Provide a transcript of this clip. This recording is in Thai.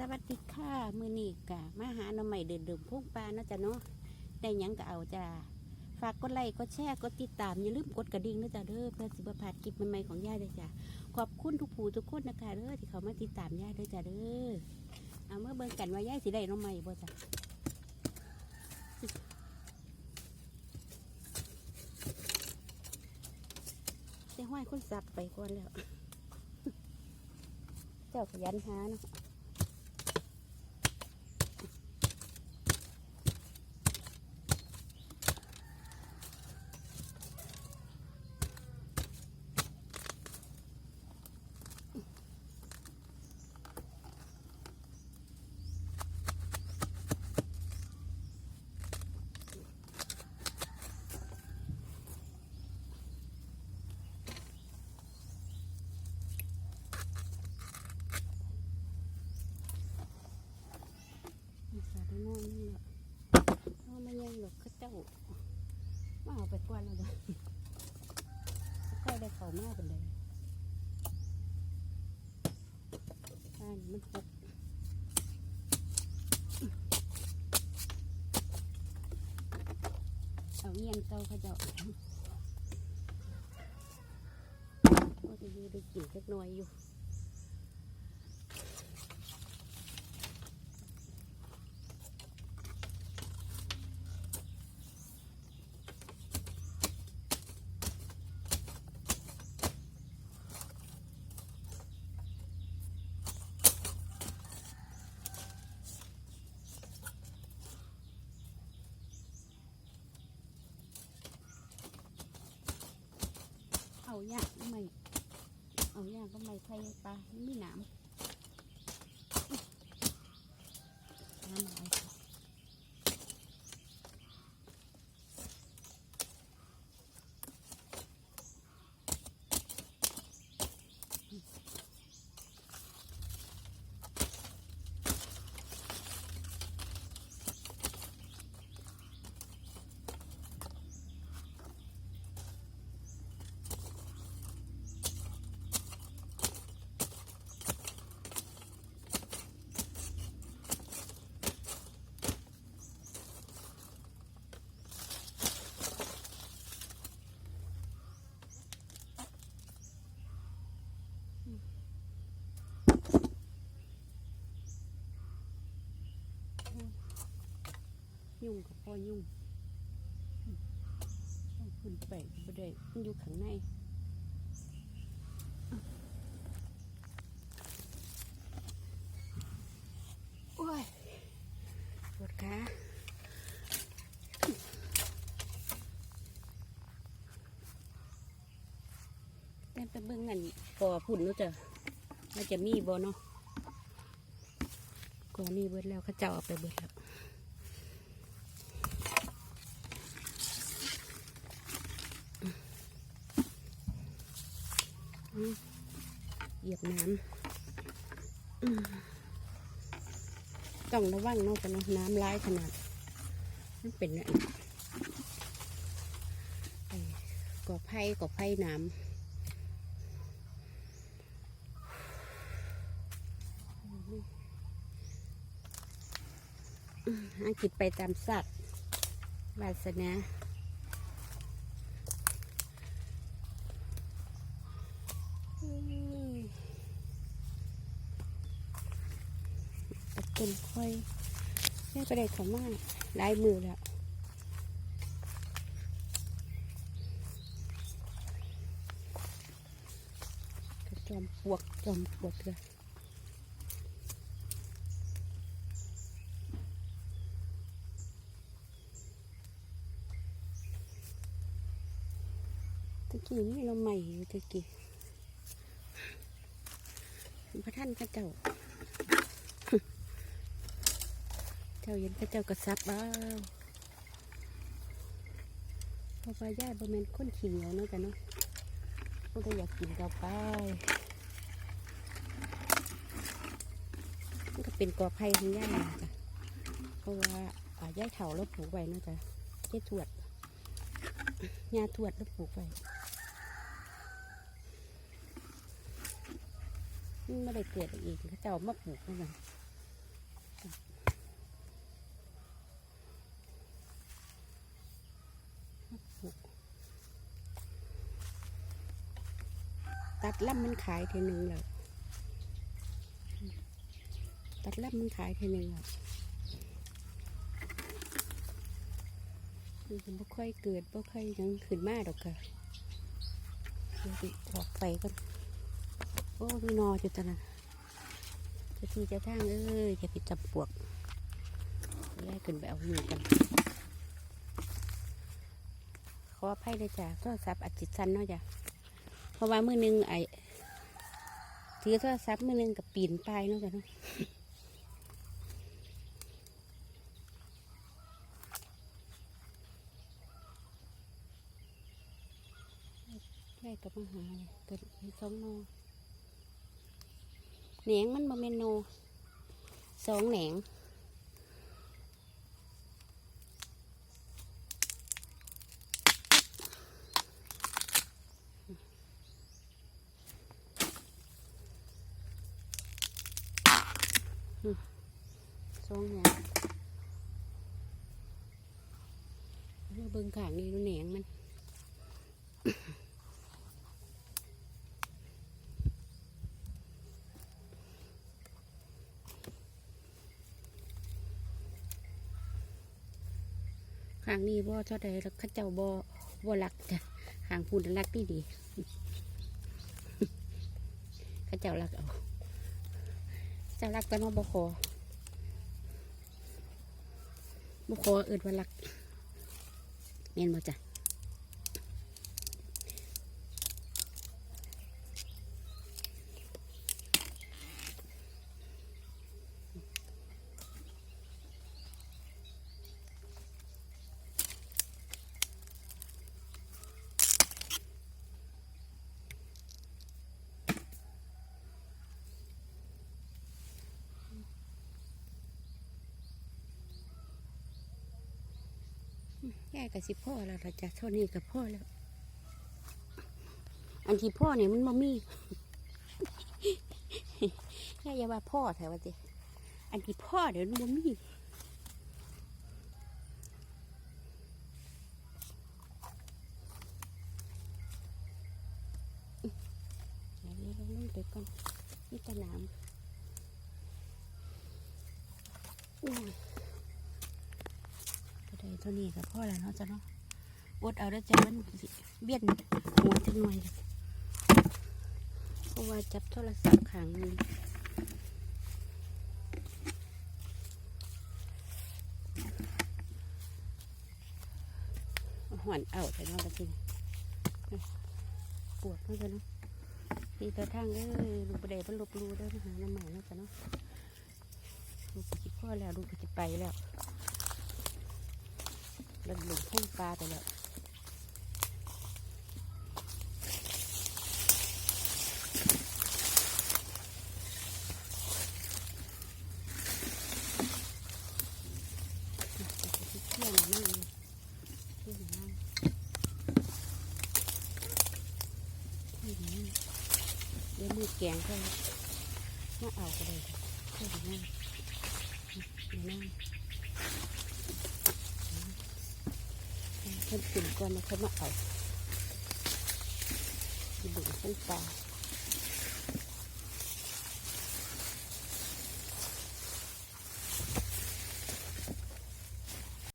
สวัสดีค่ะมือนีกะมาหาหน่อใหม่เดินเดิมพุ่งปลาเนาะจ้ะเนาะได้ยังก็เอาจ้าฝากกดไลค์กดแชร์กดติดตามอย่าลืมกดกระดิ่งนะจ้ะเด้อเพื่อสิบพลาดคลิปใหม่ๆของย่าเลยจ้ะขอบคุณทุกผู้ทุกคนนะคะเด้อที่เขามาติดตามย่าเด้อจ้ะเด้อเอาเมื่อเบิ่งกันว่าย่าสิได้หน่อใหม่บ่จ้ะได้ห้อยคนสับไปก่อนแล้ว เจ้าขยันหาเนาะ มีสาได้น้อยนึงแล้วเอามายังหลบเขาเจ้ามา เอาไปกวนแล้วจ้ะค่อยได้เขามากเป็นเลยอันมันหกเอาเงียนเตาขาเจ้าก็จะยู่ได้กินสักหน่อยอยู่ เอายากไม่เอายากก็ไม่ไทยปลาไม่มีหนามน้ำอะไร ยุ่งกับพ่อยุ่งต้องขึ้นไปบ่ได้มันอยู่ข้างในโอ้ยปวดขาแต่ไปเบิ่งนั่นปอพุ่นเนาะจ้ะมันจะมีบ่เนาะก่อนนี้เบิดแล้วเขาเจ้าเอาไปเบิดแล้ว เหยียบน้ำต้องระวังนาะกันเนาะน้ำร้ายขนาดมันเป็นไงกอไผ่กอไผ่น้ำอืมหากินไปตามสัตว์วาสนา อืมตะ เก็นค่อยแม่ไปได้เขามากหลายมือแล้วจอมปวกจอมปวกเลยตะกี้นี่เราใหม่ตะกี้พระท่านพระเจ้า เจ้าเห็นพระเจ้ากระซับบ้าวเพราะว่าญาบ่แม่นคนขี้เหนียวเนาะกันเนาะพวกก็อยากกินเราไปมันก็เป็นกอไผ่ของย่าจ้ะเพราะว่าอาย่าเถาแล้วปลูกไว้เนาะจ้ะเจ๊ทวดยาทวดแล้วปลูกไว้มันไม่ได้เกิดอีกเขาเจ้ามาปลูกนั่นน่ะ ตัดล่ำมันขายทีหนึ่งแล้วตัดล่ำมันขายทีหนึ่งแล้วมันบ่ค่อยเกิดบ่ค่อยยังขึ้นมาดอกค่ะเดี๋ยวสิออกไปก่อนโอ้มีนออยู่ตอนนั้นจะทีจะทางเอ้ยจะไปจับปวกแยกขึ้นไปเอาอยู่กันขออภัยเลยจ้ะโทรศัพท์อัดจิตสันเนาะจ้ะ เพราะว่ามือหนึงไอ้ถือโทรศัพท์มือหนึงกับปีนปลายเนาะจ้ะเนาะแม่กับมาหาเลยเกิดมีสองโนแหนงมันบ่แม่นโนสองแหนง สองแหนงมาเบิ่งขางนี่ดูแหนงมันขางนี้บ่เท่าใดแล้วข้าเจ้าบ่บ่รักจ้ะขางพูนรักดีดีข้าเจ้ารักเอา จะรักแต่มาบกขอบ่ขอเอิดว่ารักเมียนบ่จ้ะ แย่กับสิพ่อแล้วล่ะจ้ะเท่านี้กับพ่อแล้ว อันที่พ่อเนี่ยมันบ่มีแย่อย่าว่าพ่อแถวว่าจิอันที่พ่อเดี๋ยวมันบ่มีเดี๋ยวนี้เราลุ่มไปก่อนนี่ตะหนามอุ้ย เท่านี้กับพ่อแล้วเนาะจ้ะเนาะอดเอาได้อจ้ะมันเบี้ยนหัวจังหน่อยเพราะว่าจับโทรศัพท์ขังนึงหอนเอาแต่นาะตะกี้ปวดเนาะจ้ะเนาะนี่ตัวทางเอ้ยลูกประเดี๋ยวมันลบรูได้อมาหาน้ำใหม่เนาะจ้ะเนาะลูกจิพ่อแล้วลูกจิไปแล้ว เริ่มลงพุ่งปลาไปแล้วเที่ยวหน่อยนั่งเลยเที่ยวหน่อยนั่งเที่ยวหน่อยนั่งเดี๋ยวมือแกงเขามาเอาก็ได้เที่ยวหน่อยนั่งนั่ง เพิ่นขึ้นก่อนนะเขามาเอาดูข้างเพิ่นตา